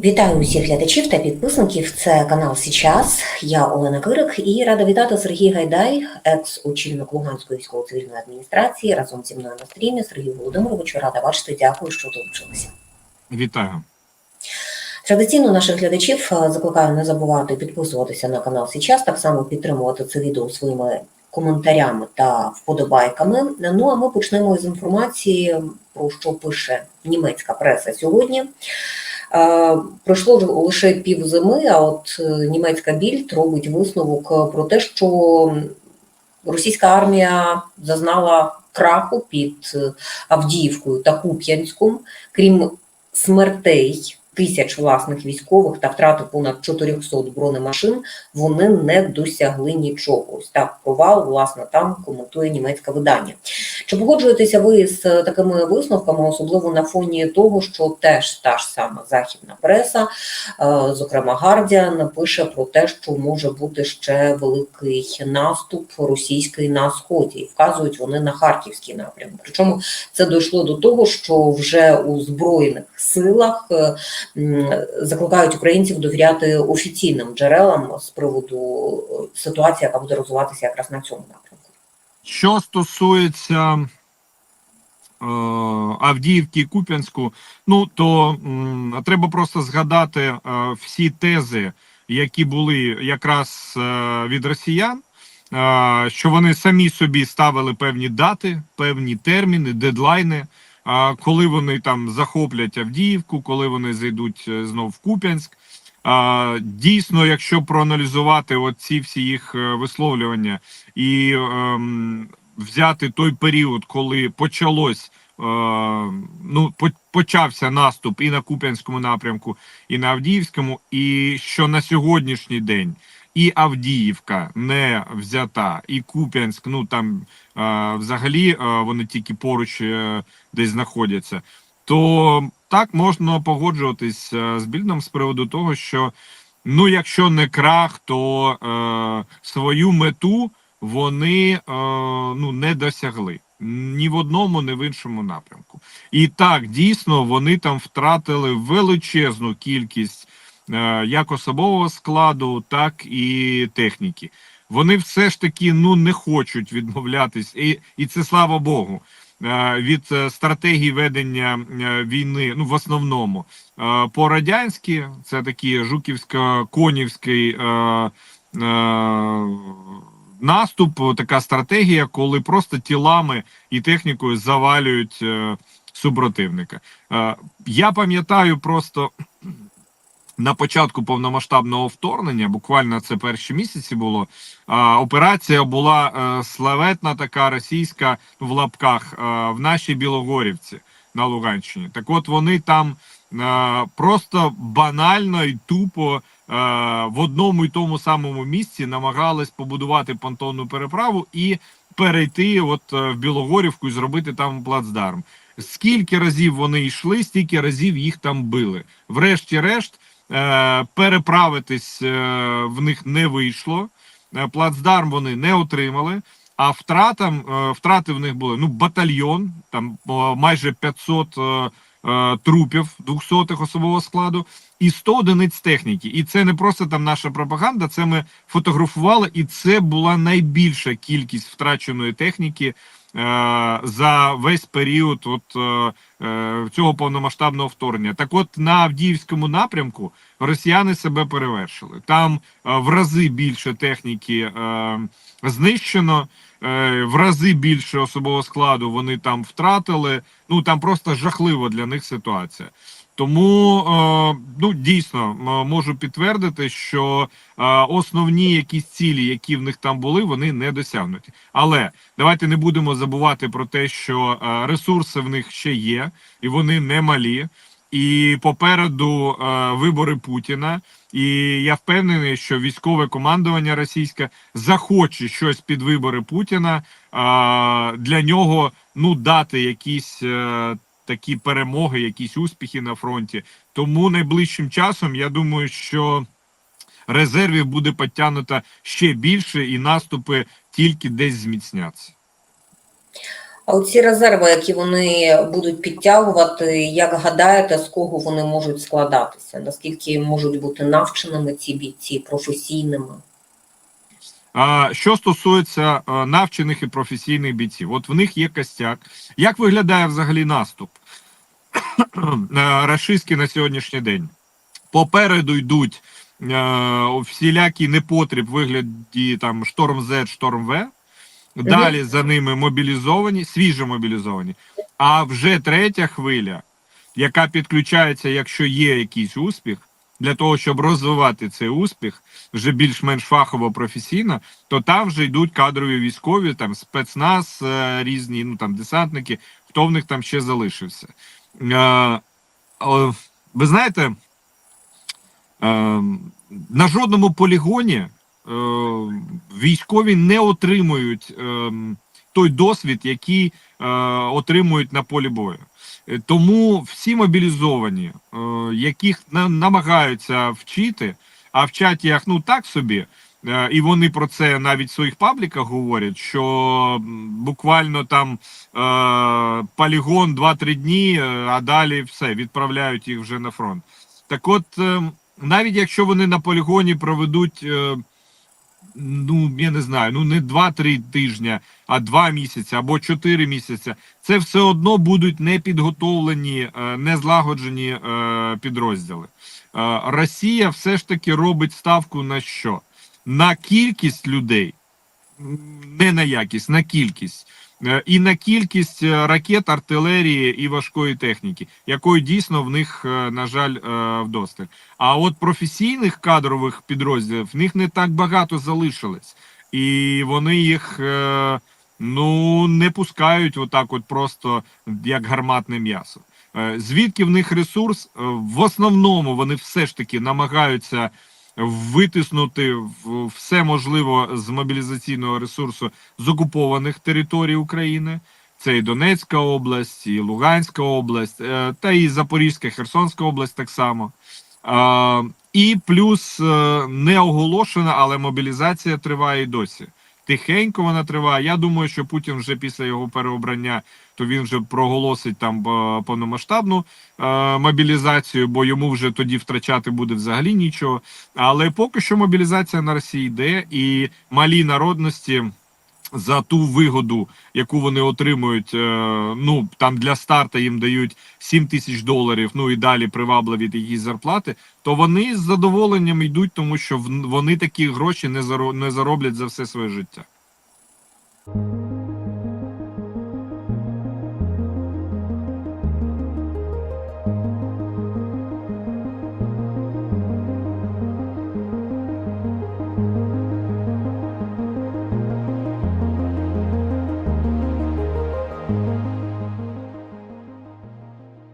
Вітаю усіх глядачів та підписників. Це канал Січас. Я Олена Кирик і рада вітати Сергій Гайдай, екс-очільник Луганської військово-цивільної адміністрації. Разом зі мною на стрімі Сергій Володимировичу. Рада бачити. Дякую, що долучилися. Вітаю. Традиційно наших глядачів е, закликаю не забувати підписуватися на канал Січас, так само підтримувати це відео своїми коментарями та вподобайками. Ну а ми почнемо з інформації про що пише німецька преса сьогодні. Пройшло лише пів зими, а от е, німецька більд робить висновок е, про те, що російська армія зазнала краху під е, Авдіївкою та Куп'янськом, крім смертей тисяч власних військових та втрати понад 400 бронемашин, вони не досягли нічого. Ось так провал, власне, там коментує німецьке видання. Чи погоджуєтеся ви з такими висновками, особливо на фоні того, що теж та ж сама західна преса, е, зокрема Гардіан, пише про те, що може бути ще великий наступ російський на сході, і вказують вони на харківський напрямок. Причому це дійшло до того, що вже у збройних силах е, закликають українців довіряти офіційним джерелам з приводу е, ситуації, яка буде розвиватися якраз на цьому напрямку. Що стосується е, Авдіївки і Куп'янську, ну то м, треба просто згадати е, всі тези, які були якраз е, від росіян, е, що вони самі собі ставили певні дати, певні терміни, дедлайни. Коли вони там захоплять Авдіївку, коли вони зайдуть е, знов в Куп'янськ. Дійсно, якщо проаналізувати оці всі їх е, висловлювання і ем, взяти той період, коли почалось. е, Ну, по- почався наступ і на Куп'янському напрямку, і на Авдіївському, і що на сьогоднішній день і Авдіївка не взята, і Куп'янськ, ну там е, взагалі е, вони тільки поруч е, десь знаходяться, то так можна погоджуватись е, з більдом з приводу того, що ну, якщо не крах, то е, свою мету вони е, ну, не досягли ні в одному, ні в іншому напрямку. І так, дійсно, вони там втратили величезну кількість як особового складу, так і техніки. Вони все ж таки ну не хочуть відмовлятись, і, і це слава Богу. е, Від е, стратегії ведення е, війни, ну в основному е, по радянськи це такий жуківсько-конівський е, е, наступ, така стратегія, коли просто тілами і технікою завалюють е, супротивника. Е, я пам'ятаю просто на початку повномасштабного вторгнення, буквально це перші місяці було. Операція була е, славетна, така російська в лапках е, в нашій Білогорівці на Луганщині. Так от вони там е, просто банально і тупо в одному і тому самому місці намагались побудувати понтонну переправу і перейти от в Білогорівку і зробити там плацдарм. Скільки разів вони йшли, стільки разів їх там били. Врешті-решт, переправитись е, в них не вийшло. Е, Плацдарм вони не отримали. А втратам е, втрати в них були ну батальйон, там майже 500 е, е, трупів 200-х особового складу і 100 одиниць техніки. І це не просто там наша пропаганда. Це ми фотографували, і це була найбільша кількість втраченої техніки е, за весь період от, е, е, цього повномасштабного вторгнення. Так, от на Авдіївському напрямку росіяни себе перевершили. Там е, в рази більше техніки е, знищено. е, В рази більше особового складу вони там втратили. Ну там просто жахлива для них ситуація. Тому е, ну дійсно можу підтвердити, що е, основні якісь цілі, які в них там були, вони не досягнуті. Але давайте не будемо забувати про те, що е, ресурси в них ще є, і вони не малі. І попереду е, вибори Путіна. І я впевнений, що військове командування російське захоче щось під вибори Путіна а, для нього ну дати якісь е, такі перемоги, якісь успіхи на фронті. Тому найближчим часом я думаю, що резервів буде підтягнуто ще більше, і наступи тільки десь зміцняться. А оці резерви, які вони будуть підтягувати, як гадаєте, з кого вони можуть складатися? Наскільки можуть бути навченими ці бійці, професійними? А, Що стосується е, навчених і професійних бійців, от в них є костяк. Як виглядає взагалі наступ рашистський на сьогоднішній день? Попереду йдуть е, всілякі непотріб вигляді там шторм З, шторм В. Далі за ними мобілізовані, свіжо мобілізовані. А вже третя хвиля, яка підключається, якщо є якийсь успіх, для того, щоб розвивати цей успіх вже більш-менш фахово професійно, то там вже йдуть кадрові військові, там спецназ е, різні, ну там десантники, хто в них там ще залишився. Е, ви знаєте, е, на жодному полігоні військові не отримують е, той досвід, який е, отримують на полі бою. Е, Тому всі мобілізовані, е, яких на, намагаються вчити, а вчать їх ну так собі. Е, І вони про це навіть в своїх пабліках говорять, що буквально там е, полігон 2-3 дні, е, а далі все відправляють їх вже на фронт. Так от, е, навіть якщо вони на полігоні проведуть, е, ну я не знаю, ну не 2-3 тижня, а 2 місяці або 4 місяці, це все одно будуть непідготовлені, е, не злагоджені е, підрозділи. Е, Росія все ж таки робить ставку на що? На кількість людей, не на якість, на кількість. Е, І на кількість е, ракет, артилерії і важкої техніки, якої дійсно в них, е, на жаль, вдосталь. А от професійних кадрових підрозділів в них не так багато залишилось, і вони їх ну не пускають отак, от просто як гарматне м'ясо. Звідки в них ресурс? В основному вони все ж таки намагаються витиснути все можливо з мобілізаційного ресурсу з окупованих територій України. Це і Донецька область, і Луганська область, е, та і Запорізька, Херсонська область так само. І плюс е, не оголошена, але мобілізація триває і досі. Тихенько вона триває. Я думаю, що Путін вже після його переобрання то він вже проголосить там е, повномасштабну е, мобілізацію, бо йому вже тоді втрачати буде взагалі нічого. Але поки що мобілізація на Росії йде, і малі народності за ту вигоду, яку вони отримують, е, ну там для старта їм дають 7 тисяч доларів, ну і далі привабливі якісь зарплати, то вони з задоволенням йдуть, тому що вони такі гроші не зароблять за все своє життя.